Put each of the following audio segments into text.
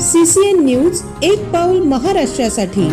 CCN news एक पाऊल महाराष्ट्रासाठी.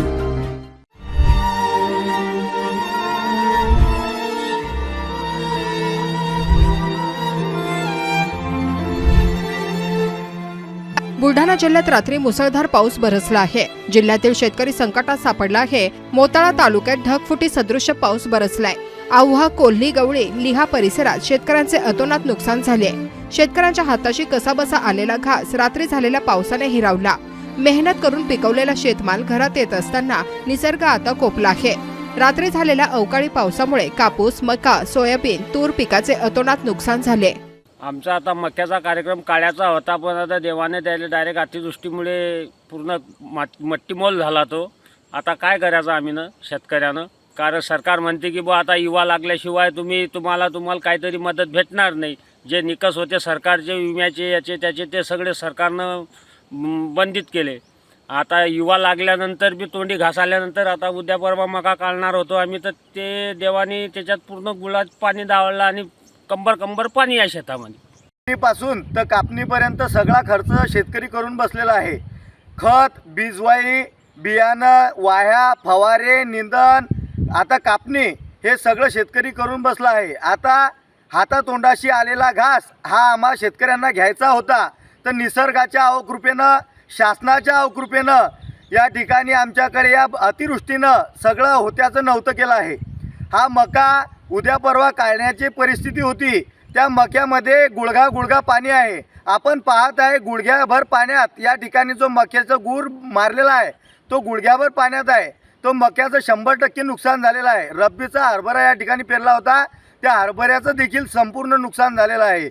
बुलढाणा जिल्ह्यात रात्री मुसळधार पाऊस बरसला आहे. जिल्ह्यातील शेतकरी संकटात सापडला आहे. मोताळा तालुक्यात ढगफुटी सदृश्य पाऊस बरसलाय. आव्हा कोल्ही गवळी लिहा परिसरात शेतकऱ्यांचे अतोनात नुकसान झाले. शेतकऱ्यांच्या हाताशी कसाबसा आलेला घास रात्री झालेल्या पावसाने हिरावला. मेहनत करून पिकवलेला शेतमाल घरात येत असताना निसर्ग आता कोपला आहे. रात्री झालेल्या अवकाळी पावसामुळे कापूस मका सोयाबीन तूर पिकाचे अतोनात नुकसान झाले. आमचा आता मक्याचा कार्यक्रम काळ्याचा होता पण आता देवाने त्याला डायरेक्ट अतिवृष्टीमुळे पूर्ण मट्टीमोल झाला तो. आता काय करायचं आम्ही ना शेतकऱ्यानं? कारण सरकार म्हणते की बुवा आता युवा लागल्याशिवाय तुम्ही तुम्हाला तुम्हाला काहीतरी मदत भेटणार नाही. जे निकष होते सरकारचे विम्याचे याचे त्याचे ते सगळे सरकारनं बंदित केले. आता युवा लागल्यानंतर बी तोंडी घासाल्यानंतर आता उद्या परवा मका काढणार होतो आम्ही तर ते देवाने त्याच्यात पूर्ण गुळात पाणी दावळलं आणि कंबर कंबर पाणी आहे शेतामध्ये. पासून तर कापणीपर्यंत सगळा खर्च शेतकरी करून बसलेला आहे. खत बीजवाई बियाणं वाह्या फवारे निंदन आता कापणी हे सगळं शेतकरी करून बसला आहे. आता हातातोंडाशी आलेला घास हा आम्हा शेतकऱ्यांना घ्यायचा होता. तर निसर्गाच्या अवकृपेनं शासनाच्या अवकृपेनं या ठिकाणी आमच्याकडे या अतिवृष्टीनं सगळं होत्याचं नव्हतं केलं आहे. हा मका उद्या परवा काढण्याची परिस्थिती होती. त्या मक्यामध्ये गुळघा गुळघा पाणी आहे. आपण पाहत आहे गुडघ्याभर पाण्यात या ठिकाणी जो मक्याचा गूर मारलेला आहे तो गुडघ्याभर पाण्यात आहे. तो मक्याचं शंभर टक्के नुकसान झालेलं आहे. रब्बीचा हरभरा या ठिकाणी पेरला होता. त्या हरभऱ्याचं देखील संपूर्ण नुकसान झालेलं आहे.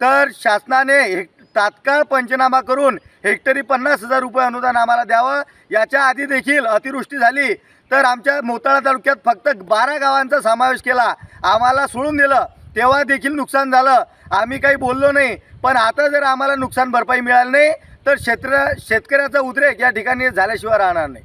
तर शासनाने हेक तात्काळ पंचनामा करून हेक्टरी पन्नास हजार रुपये अनुदान आम्हाला द्यावं. याच्या आधी देखील अतिवृष्टी झाली. तर आमच्या मोताळा तालुक्यात फक्त बारा गावांचा समावेश केला. आम्हाला सोडून दिलं. तेव्हा देखील नुकसान झालं. आम्ही काही बोललो नाही. पण आता जर आम्हाला नुकसान भरपाई मिळाली नाही तर शेत्र शेतकऱ्याचा उद्रेक या ठिकाणी झाल्याशिवाय राहणार नाही.